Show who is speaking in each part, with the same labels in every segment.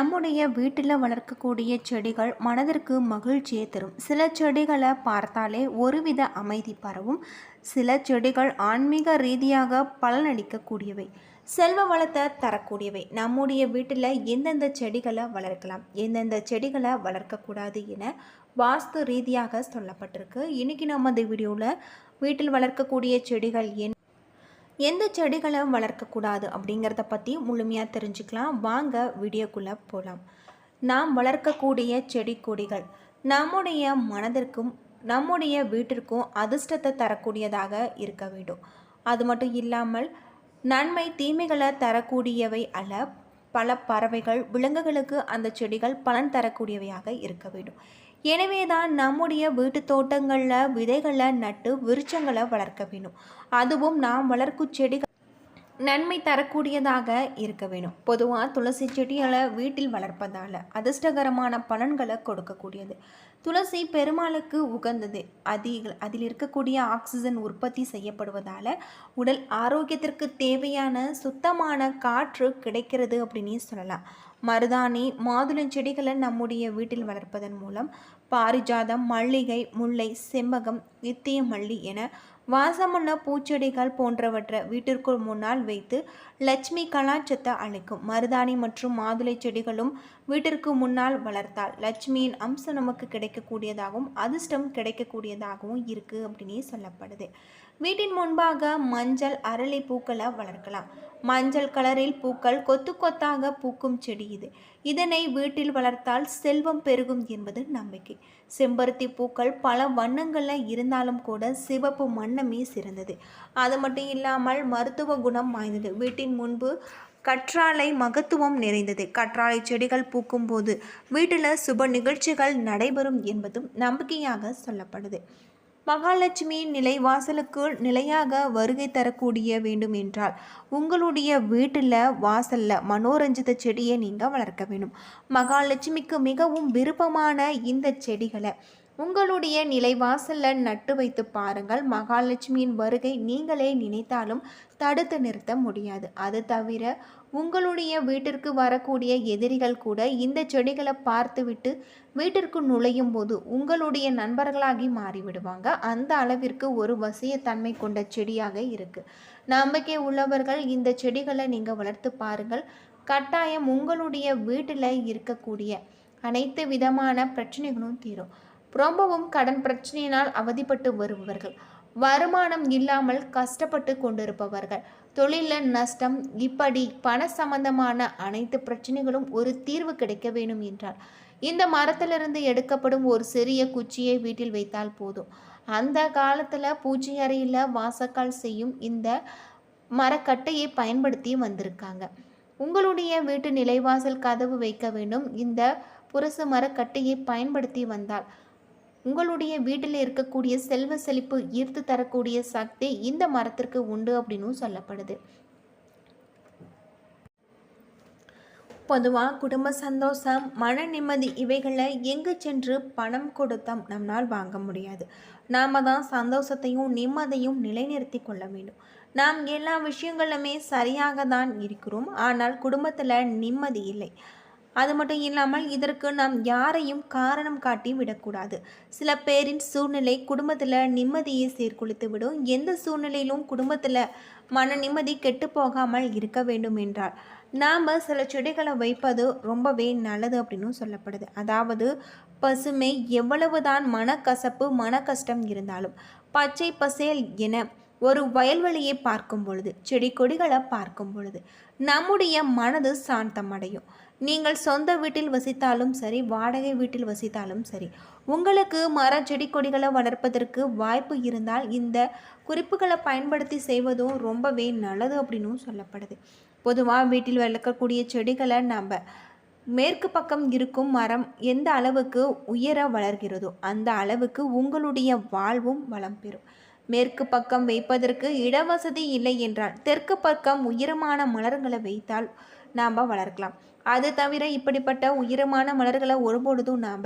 Speaker 1: நம்முடைய வீட்டில் வளர்க்கக்கூடிய செடிகள் மனதிற்கு மகிழ்ச்சியை தரும். சில செடிகளை பார்த்தாலே ஒருவித அமைதி பரவும். சில செடிகள் ஆன்மீக ரீதியாக பலனளிக்கக்கூடியவை. செல்வ வளத்தை தரக்கூடியவை. நம்முடைய வீட்டில் எந்தெந்த செடிகளை வளர்க்கலாம்? எந்தெந்த செடிகளை வளர்க்கக்கூடாது என வாஸ்து ரீதியாக சொல்லப்பட்டிருக்கு. இன்றைக்கி நம்ம இந்த வீடியோவில் வீட்டில் வளர்க்கக்கூடிய செடிகள் என் எந்த செடிகளை வளர்க்கக்கூடாது அப்படிங்கிறத பற்றி முழுமையாக தெரிஞ்சுக்கலாம். வாங்க வீடியோக்குள்ளே போகலாம் நாம் வளர்க்கக்கூடிய செடி கொடிகள் நம்முடைய மனதிற்கும் நம்முடைய வீட்டிற்கும் அதிர்ஷ்டத்தை தரக்கூடியதாக இருக்க வேண்டும். அது மட்டும் இல்லாமல் நன்மை தீமைகளை தரக்கூடியவை அல்ல பல பறவைகள் விலங்குகளுக்கு அந்த செடிகள் பலன் தரக்கூடியவையாக இருக்க வேண்டும். எனவே தான் நம்முடைய வீட்டு தோட்டங்களில் விதைகளை நட்டு விருட்சங்களை வளர்க்க வேணும். அதுவும் நாம் வளர்க்கும் செடிகள் நன்மை தரக்கூடியதாக இருக்க வேணும். பொதுவாக துளசி செடிகளை வீட்டில் வளர்ப்பதால் அதிர்ஷ்டகரமான பலன்களை கொடுக்கக்கூடியது. துளசி பெருமாளுக்கு உகந்தது. அதிக அதில் இருக்கக்கூடிய ஆக்சிஜன் உற்பத்தி செய்யப்படுவதால் உடல் ஆரோக்கியத்திற்கு தேவையான சுத்தமான காற்று கிடைக்கிறது அப்படின்னு சொல்லலாம். மருதாணி மாதுளம் செடிகளை நம்முடைய வீட்டில் வளர்ப்பதன் மூலம் பாரிஜாதம் மல்லிகை முல்லை செம்பகம் நித்திய மல்லி என வாசமுள்ள பூச்செடிகள் போன்றவற்றை வீட்டிற்குள் முன்னால் வைத்து லட்சுமி கலாச்சத்தை அளிக்கும். மருதாணி மற்றும் மாதுளை செடிகளும் வீட்டிற்கு முன்னால் வளர்த்தால் லட்சுமியின் அம்சம் நமக்கு கிடைக்கக்கூடியதாகவும் அதிர்ஷ்டம் கிடைக்கக்கூடியதாகவும் இருக்குது அப்படின்னே சொல்லப்படுது. வீட்டின் முன்பாக மஞ்சள் அரளி பூக்களை வளர்க்கலாம். மஞ்சள் கலரில் பூக்கள் கொத்து கொத்தாக பூக்கும் செடி இது. இதனை வீட்டில் வளர்த்தால் செல்வம் பெருகும் என்பது நம்பிக்கை. செம்பருத்தி பூக்கள் பல வண்ணங்களில் இருந்தாலும் கூட சிவப்பு வண்ணமே சிறந்தது. அது மட்டும் இல்லாமல் மருத்துவ குணம் வாய்ந்தது. வீட்டின் முன்பு கற்றாழை மகத்துவம் நிறைந்தது. கற்றாழை செடிகள் பூக்கும்போது வீட்டில் சுப நிகழ்ச்சிகள் நடைபெறும் என்பதும் நம்பிக்கையாக சொல்லப்படுது. மகாலட்சுமியின் நிலை வாசலுக்கு நிலையாக வருகை தரக்கூடிய வேண்டும் என்றால் உங்களுடைய வீட்டில் வாசலில் மனோரஞ்சித செடியை நீங்கள் வளர்க்க வேண்டும். மகாலட்சுமிக்கு மிகவும் விருப்பமான இந்த செடிகளை உங்களுடைய நிலைவாசலில் நட்டு வைத்து பாருங்கள். மகாலட்சுமியின் வருகை நீங்களே நினைத்தாலும் தடுத்து நிறுத்த முடியாது. அது தவிர உங்களுடைய வீட்டிற்கு வரக்கூடிய எதிரிகள் கூட இந்த செடிகளை பார்த்துவிட்டு வீட்டிற்கு நுழையும் போது உங்களுடைய நண்பர்களாகி மாறிவிடுவாங்க. அந்த அளவிற்கு ஒரு வசியத்தன்மை கொண்ட செடியாக இருக்குது நம்பிக்கை உள்ளவர்கள் இந்த செடிகளை நீங்கள் வளர்த்து பாருங்கள். கட்டாயம் உங்களுடைய வீட்டில் இருக்கக்கூடிய அனைத்து விதமான பிரச்சனைகளும் தீரும். ரொம்பவும் கடன் பிரச்சனையினால் அவதிப்பட்டு வருபவர்கள். வருமானம் இல்லாமல் கஷ்டப்பட்டு கொண்டிருப்பவர்கள். தொழிலில் நஷ்டம் இப்படி பண சம்பந்தமான அனைத்து பிரச்சனைகளும் ஒரு தீர்வு கிடைக்க வேண்டும் என்றால் இந்த மரத்திலிருந்து எடுக்கப்படும் ஒரு சிறிய குச்சியை வீட்டில் வைத்தால் போதும். அந்த காலத்தில் பூச்சி அறையில் வாசக்கால் செய்யும் இந்த மரக்கட்டையை பயன்படுத்தி வந்திருக்காங்க. உங்களுடைய வீட்டு நிலைவாசல் கதவு வைக்க வேண்டும். இந்த புரசு மரக்கட்டையை பயன்படுத்தி வந்தால் உங்களுடைய வீட்டில் இருக்கக்கூடிய செல்வ செழிப்பு ஈர்த்து தரக்கூடிய சக்தி இந்த மரத்திற்கு உண்டு அப்படின்னு சொல்லப்படுது. பொதுவாக குடும்ப சந்தோஷம் மன நிம்மதி இவைகளை எங்கு சென்று பணம் கொடுத்தோம் நம்மளால் வாங்க முடியாது. நாம் தான் சந்தோஷத்தையும் நிம்மதியும் நிலைநிறுத்தி கொள்ள வேண்டும். நாம் எல்லா விஷயங்களுமே சரியாக தான் இருக்கிறோம். ஆனால் குடும்பத்தில் நிம்மதி இல்லை. அது மட்டும் இல்லாமல் இதற்கு நாம் யாரையும் காரணம் காட்டி விடக்கூடாது. சில பேரின் சூழ்நிலை குடும்பத்தில் நிம்மதியை சீர்குலைத்து விடும். எந்த சூழ்நிலையிலும் குடும்பத்தில் மன நிம்மதி கெட்டு போகாமல் இருக்க வேண்டும் என்றால் நாம் சில செடிகளை வைப்பது ரொம்பவே நல்லது அப்படின்னு சொல்லப்படுது. அதாவது பசுமை எவ்வளவுதான் மனக்கசப்பு மன கஷ்டம் இருந்தாலும் பச்சை பசேல் என ஒரு வயல்வெளியை பார்க்கும் பொழுது செடி கொடிகளை பார்க்கும் பொழுது நம்முடைய மனது சாந்தம் அடையும் நீங்கள் சொந்த வீட்டில் வசித்தாலும் சரி வாடகை வீட்டில் வசித்தாலும் சரி உங்களுக்கு மர செடி கொடிகளை வளர்ப்பதற்கு வாய்ப்பு இருந்தால் இந்த குறிப்புகளை பயன்படுத்தி செய்வதும் ரொம்பவே நல்லது அப்படின்னும் சொல்லப்படுது. பொதுவாக வீட்டில் வளர்க்கக்கூடிய செடிகளை நம்ம மேற்கு பக்கம் இருக்கும் மரம் எந்த அளவுக்கு உயர வளர்கிறதோ அந்த அளவுக்கு உங்களுடைய வாழ்வும் வளம் பெறும். மேற்கு பக்கம் வைப்பதற்கு இடவசதி இல்லை என்றால் தெற்கு பக்கம் உயரமான மலர்களை வைத்தால் நாம் வளர்க்கலாம். அது தவிர இப்படிப்பட்ட உயரமான மலர்களை ஒருபொழுதும் நாம்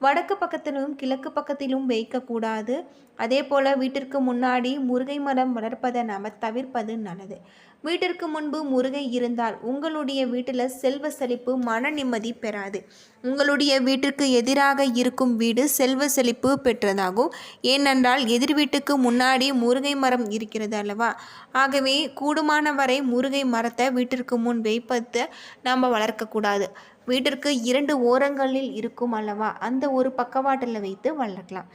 Speaker 1: வடக்கு பக்கத்திலும் கிழக்கு பக்கத்திலும் வைக்கக்கூடாது அதே போல் வீட்டிற்கு முன்னாடி முருகை மரம் வளர்ப்பதை நாம் தவிர்ப்பது நல்லது. வீட்டிற்கு முன்பு முருகை இருந்தால் உங்களுடைய வீட்டில் செல்வ செழிப்பு மன நிம்மதி பெறாது. உங்களுடைய வீட்டிற்கு எதிராக இருக்கும் வீடு செல்வ செழிப்பு பெற்றதாகும். ஏனென்றால் எதிர் வீட்டுக்கு முன்னாடி முருகை மரம் இருக்கிறது அல்லவா? ஆகவே கூடுமான வரை முருகை மரத்தை வீட்டிற்கு முன் வைப்பதை நாம் வளர்க்கக்கூடாது. வீட்டிற்கு இரண்டு ஓரங்களில் இருக்கும் அல்லவா? அந்த ஒரு பக்கவாட்டில் வைத்து வளர்க்கலாம்.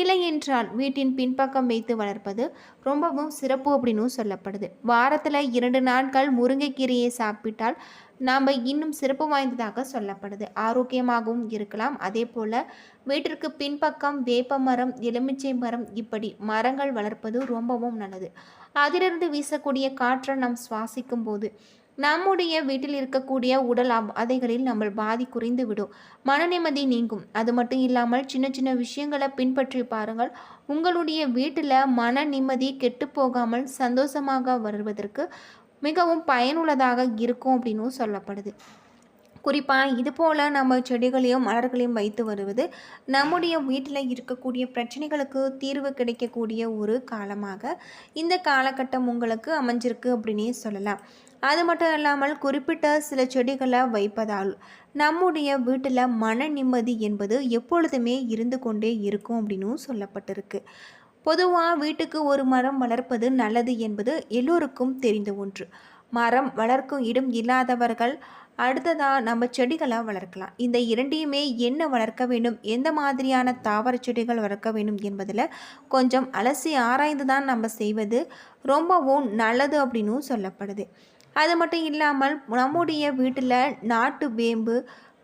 Speaker 1: இலை என்றால் வீட்டின் பின்பக்கம் வைத்து வளர்ப்பது ரொம்பவும் சிறப்பு அப்படின்னு சொல்லப்படுது. வாரத்தில் இரண்டு நாட்கள் முருங்கைக்கீரையை சாப்பிட்டால் நாம் இன்னும் சிறப்பு வாய்ந்ததாக சொல்லப்படுது. ஆரோக்கியமாகவும் இருக்கலாம். அதே போல் வீட்டிற்கு பின்பக்கம் வேப்ப மரம் எலுமிச்சை மரம் இப்படி மரங்கள் வளர்ப்பது ரொம்பவும் நல்லது. அதிலிருந்து வீசக்கூடிய காற்றை நாம் சுவாசிக்கும் போது நம்முடைய வீட்டில் இருக்கக்கூடிய உடல் அதைகளில் நம்ம பாதி குறைந்து விடும். மன நிம்மதி நீங்கும். அது மட்டும் இல்லாமல் சின்ன சின்ன விஷயங்களை பின்பற்றி பாருங்கள். உங்களுடைய வீட்டில் மன நிம்மதி கெட்டு போகாமல் சந்தோஷமாக வருவதற்கு மிகவும் பயனுள்ளதாக இருக்கும் அப்படின்னும் சொல்லப்படுது. குறிப்பாக இது போல் நம்ம செடிகளையும் மலர்களையும் வைத்து வருவது நம்முடைய வீட்டில் இருக்கக்கூடிய பிரச்சனைகளுக்கு தீர்வு கிடைக்கக்கூடிய ஒரு காலமாக இந்த காலகட்டம் உங்களுக்கு அமைஞ்சிருக்கு அப்படின்னே சொல்லலாம். அது மட்டும் இல்லாமல் குறிப்பிட்ட சில செடிகளை வைப்பதால் நம்முடைய வீட்டில் மன நிம்மதி என்பது எப்பொழுதுமே இருந்து கொண்டே இருக்கும் அப்படின்னும் சொல்லப்பட்டிருக்கு. பொதுவாக வீட்டுக்கு ஒரு மரம் வளர்ப்பது நல்லது என்பது எல்லோருக்கும் தெரிந்த ஒன்று. மரம் வளர்க்கும் இடம் இல்லாதவர்கள் அடுத்ததாக நம்ம செடிகளை வளர்க்கலாம். இந்த இரண்டையுமே என்ன வளர்க்க வேண்டும்? எந்த மாதிரியான தாவர செடிகள் வளர்க்க வேண்டும் என்பதில் கொஞ்சம் அலசி ஆராய்ந்து தான் நம்ம செய்வது ரொம்பவும் நல்லது அப்படின்னும் சொல்லப்படுது. அது மட்டும் இல்லாமல் நம்முடைய வீட்டில் நாட்டு வேம்பு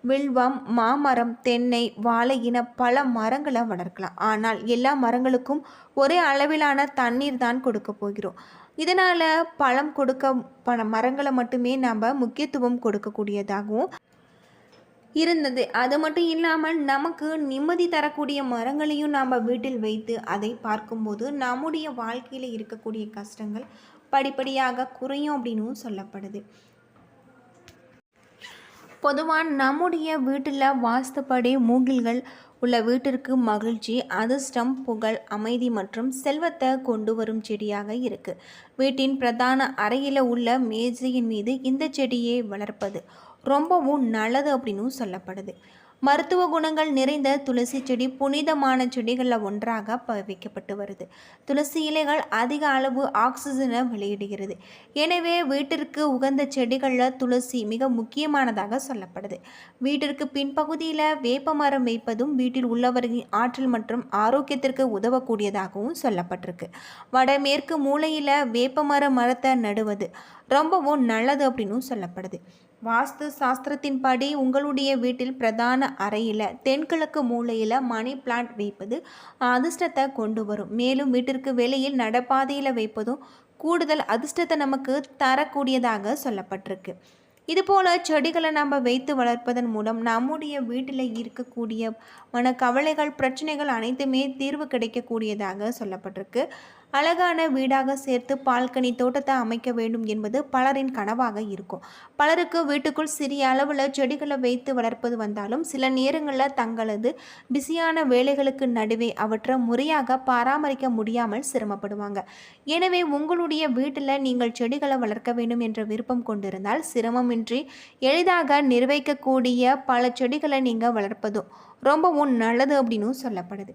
Speaker 1: வில்வம் மாமரம் தென்னை வாழை இன பல மரங்களை வளர்க்கலாம். ஆனால் எல்லா மரங்களுக்கும் ஒரே அளவிலான தண்ணீர் தான் கொடுக்க போகிறோம். இதனால் பழம் கொடுக்க பல மரங்களை மட்டுமே நம்ம முக்கியத்துவம் கொடுக்கக்கூடியதாகவும் இருந்தது. அது மட்டும் இல்லாமல் நமக்கு நிம்மதி தரக்கூடிய மரங்களையும் நாம் வீட்டில் வைத்து அதை பார்க்கும்போது நம்முடைய வாழ்க்கையில் இருக்கக்கூடிய கஷ்டங்கள் படிப்படியாக குறையும் அப்படின்னும் சொல்லப்படுது. பொதுவாக நம்முடைய வீட்டில் வாஸ்துப்படி மூங்கில்கள் உள்ள வீட்டிற்கு மகிழ்ச்சி அதிர்ஷ்டம் புகழ் அமைதி மற்றும் செல்வத்தை கொண்டு வரும் செடியாக இருக்குது வீட்டின் பிரதான அறையில் உள்ள மேஜையின் மீது இந்த செடியை வளர்ப்பது ரொம்பவும் நல்லது அப்படின்னும் சொல்லப்படுது. மருத்துவ குணங்கள் நிறைந்த துளசி செடி புனிதமான செடிகளில் ஒன்றாக வைக்கப்பட்டு வருது. துளசி இலைகள் அதிக அளவு ஆக்சிஜனை வெளியிடுகிறது. எனவே வீட்டிற்கு உகந்த செடிகளில் துளசி மிக முக்கியமானதாக சொல்லப்படுது. வீட்டிற்கு பின்பகுதியில் வேப்ப மரம் வைப்பதும் வீட்டில் உள்ளவர்களின் ஆற்றல் மற்றும் ஆரோக்கியத்திற்கு உதவக்கூடியதாகவும் சொல்லப்பட்டிருக்கு. வடமேற்கு மூலையில் வேப்ப மர மரத்தை நடுவது ரொம்பவும் நல்லது அப்படின்னும் சொல்லப்படுது. வாஸ்து சாஸ்திரத்தின்படி உங்களுடைய வீட்டில் பிரதான அறையில் தென்கிழக்கு மூலையில் மணி பிளான்ட் வைப்பது அதிர்ஷ்டத்தை கொண்டு வரும் மேலும் வீட்டிற்கு வெளியில் நடப்பாதையில் வைப்பதும் கூடுதல் அதிர்ஷ்டத்தை நமக்கு தரக்கூடியதாக சொல்லப்பட்டிருக்கு. இதுபோல் செடிகளை நம்ம வைத்து வளர்ப்பதன் மூலம் நம்முடைய வீட்டில் இருக்கக்கூடிய மன கவலைகள் பிரச்சனைகள் அனைத்துமே தீர்வு கிடைக்கக்கூடியதாக சொல்லப்பட்டிருக்கு. அழகான வீடாக சேர்த்து பால்கனி தோட்டத்தை அமைக்க வேண்டும் என்பது பலரின் கனவாக இருக்கும். பலருக்கு வீட்டுக்குள் சிறிய அளவில் செடிகளை வைத்து வளர்ப்பது வந்தாலும் சில நேரங்களில் தங்களது பிஸியான வேலைகளுக்கு நடுவே அவற்றை முறையாக பராமரிக்க முடியாமல் சிரமப்படுவாங்க. எனவே உங்களுடைய வீட்டில் நீங்கள் செடிகளை வளர்க்க வேண்டும் என்ற விருப்பம் கொண்டிருந்தால் சிரமமின்றி எளிதாக நிர்வகிக்கக்கூடிய பல செடிகளை நீங்கள் வளர்ப்பதும் ரொம்பவும் நல்லது அப்படின்னு சொல்லப்படுது.